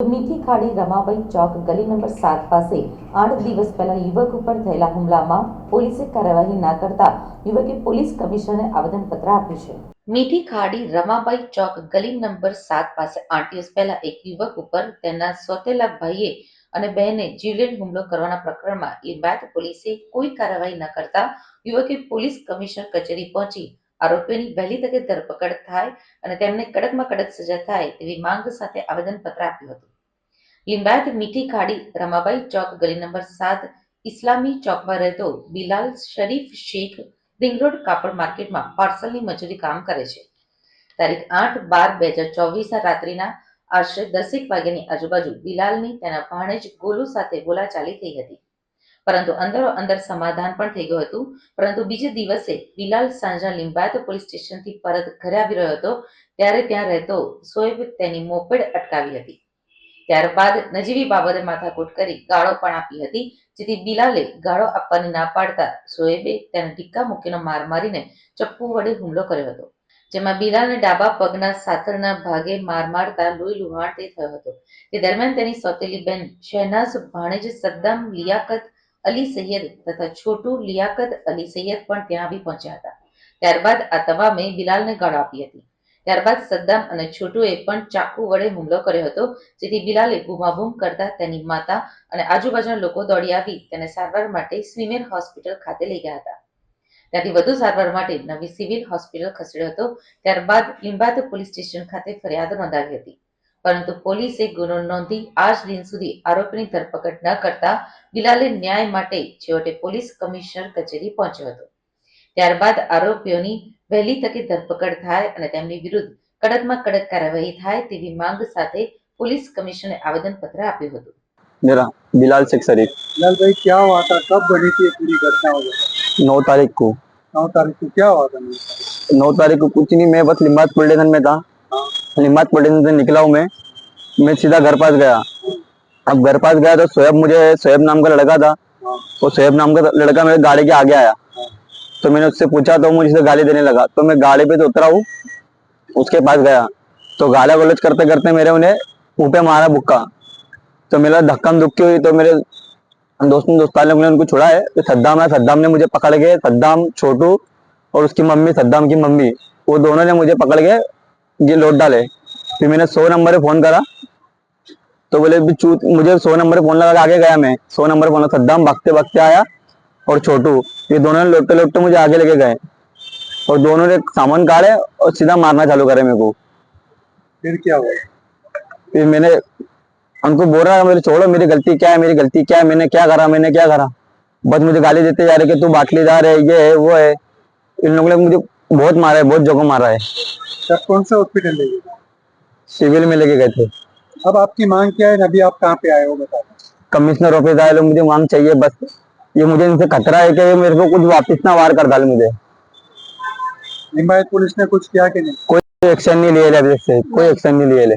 મીઠી ખાડી રમાબાઈ ચોક ગલી નંબર સાત પાસે આઠ દિવસ પહેલા યુવક ઉપર થયેલા હુમલામાં પોલીસે કાર્યવાહી ના કરતા યુવકે પોલીસ કમિશનરને આવેદનપત્ર આપ્યું છે. મીઠી ખાડી રમાબાઈ ચોક ગલી નંબર સાત પાસે આઠ દિવસ પહેલા એક યુવક ઉપર તેના સોતેલા ભાઈએ અને બહેને જીવલેણ હુમલો કરવાના પ્રકરણમાં બાદ પોલીસે કોઈ કાર્યવાહી ન કરતા યુવકે પોલીસ કમિશનર કચેરી પહોંચી આરોપીઓની વહેલી તકે ધરપકડ થાય અને તેમને કડકમાં કડક સજા થાય તેવી માંગ સાથે આવેદનપત્ર આપ્યું હતું. લિંબાયત મીઠી ખાડી રમાબાઈ ચોક ગલી નંબર સાત ઇસ્લામી ચોકમાં રહેતો બિલાલ શરીફ શેખ રિંગરોડ કાપડ માર્કેટમાં પાર્સલની મજૂરી કામ કરે છે. તારીખ આઠ બાર બે હજાર ચોવીસના રાત્રિના આશરે દસેક વાગ્યાની આજુબાજુ બિલાલની તેના ભાણેજ ગોલુ સાથે બોલાચાલી થઈ હતી. પરંતુ અંદરો અંદર સમાધાન પણ થઈ ગયું હતું. પરંતુ બીજે દિવસે બિલાલ સાંજા લિંબાયત પોલીસ સ્ટેશનથી પરત ઘરે આવી રહ્યો હતો. ત્યારે ત્યાં રહેતો સોએબ તેની મોપેડ અટકાવી હતી. ત્યારબાદ નજીવી બાબતે માથાકૂટ કરી ગાળો પણ આપી હતી. જેથી બિલાલે ગાળો આપવાની ના પાડતા સોએબે તેને ઢીક્કા મૂકીને માર મારીને ચપ્પુ વડે હુમલો કર્યો હતો. જેમાં બિલાલને ડાબા પગના સાથળના ભાગે માર મારતા લોહી લુહાણ તે થયો હતો. તે દરમિયાન તેની સોતેલી બેન શહેનાઝ ભાણેજ, સદ્દામ લિયાકત અલી સૈયદ તથા છોટુ લિયાકત અલી સૈયદ પણ ત્યાં આવી પહોંચ્યા હતા. ત્યારબાદ આ તમામે બિલાલને ગાળો આપી હતી. ત્યારબાદ સદ્દામ અને છોટુએ પણ ચાકુ વડે હુમલો કર્યો હતો. જેથી બિલાલે બૂમાબૂમ કરતા તેની માતા અને આજુબાજુના લોકો દોડી આવી તેને સારવાર માટે સ્વિમેર હોસ્પિટલ ખાતે લઈ ગયા હતા. ત્યાંથી વધુ સારવાર માટે નવી સિવિલ હોસ્પિટલ ખસેડ્યો હતો. ત્યારબાદ લીંબાયત પોલીસ સ્ટેશન ખાતે ફરિયાદ નોંધાવી હતી. પરંતુ પોલીસે ગુનો નોંધી આજ દિન સુધી આરોપીની ધરપકડ ન કરતા બિલાલે ન્યાય માટે છેવટે પોલીસ કમિશનર કચેરી પહોંચ્યો હતો. ત્યારબાદ આરોપીઓની વહેલી તકે ધરપકડ થાય અને તેમની વિરુદ્ધ કડકમાં કડક કાર્યવાહી થાય તેવી માંગ સાથે પોલીસ કમિશનરે આવેદનપત્ર આપ્યું હતું मेरा बिलाल शेख शरीफ लाल भाई क्या हुआ था कब बनी थी ये पूरी घटना हो गई नौ तारीख को नौ तारीख को क्या हुआ था नौ तारीख को कुछ नहीं मैं बस लिम्बात पुलिस स्टेशन में था लिम्बात पुलिस स्टेशन से निकला हूँ मैं मैं सीधा घर पास गया अब घर पास गया तो शोएब मुझे शोएब नाम का लड़का था वो शोएब नाम का लड़का मेरे गाड़ी के आगे आया तो मैंने उससे पूछा तो मुझे गाली देने लगा। तो मैं गाड़ी पे तो उतरा हूँ, उसके पास गया। तो गाला गलोच करते करते मेरे उन्हें पे मारा बुक्का तो मेरा धक्का दुक्की हुई तो मेरे दोस्तों दोस्तान लोग ने उनको छोड़ा है। तो सद्दाम है, सद्दाम ने मुझे पकड़ के, सद्दाम, छोटू और उसकी मम्मी, सद्दाम की मम्मी, वो दोनों ने मुझे पकड़ के ये लौट डाले। फिर मैंने सौ नंबर पे फ़ोन करा। तो बोले चूत मुझे सौ नंबर फ़ोन लगा आगे गया मैं। सौ नंबर फ़ोन, सद्दाम भागते भागते आया। और छोटू ये दोनों ने लौटते लौटते मुझे आगे लेके गए। और दोनों ने सामान काढ़े और सीधा मारना चालू करे मेरे को। फिर क्या हुआ? फिर मैंने उनको बोल रहा मेरे छोड़ो मेरी गलती क्या है मेरी गलती क्या है? मैंने क्या करा मैंने क्या करा? बस मुझे गाली देते जा रहे कि तू बाटलीदार है ये है वो है। इन लोगों ने मुझे बहुत मारा है बहुत जगह मारा है। तब कौन से हॉस्पिटल ले सिविल में लेके गए थे। अब आपकी मांग क्या है? अभी आप कहाँ पे आए हो बता कमिश्नर ऑफ़िस आए लोग मुझे मांग चाहिए बस। ये मुझे इनसे खतरा है कि ये मेरे को कुछ वापस ना वार कर डाले मुझे लिम्बायत पुलिस ने कुछ किया कि नहीं कोई एक्शन नहीं लिए अभी से कोई एक्शन नहीं लिए ले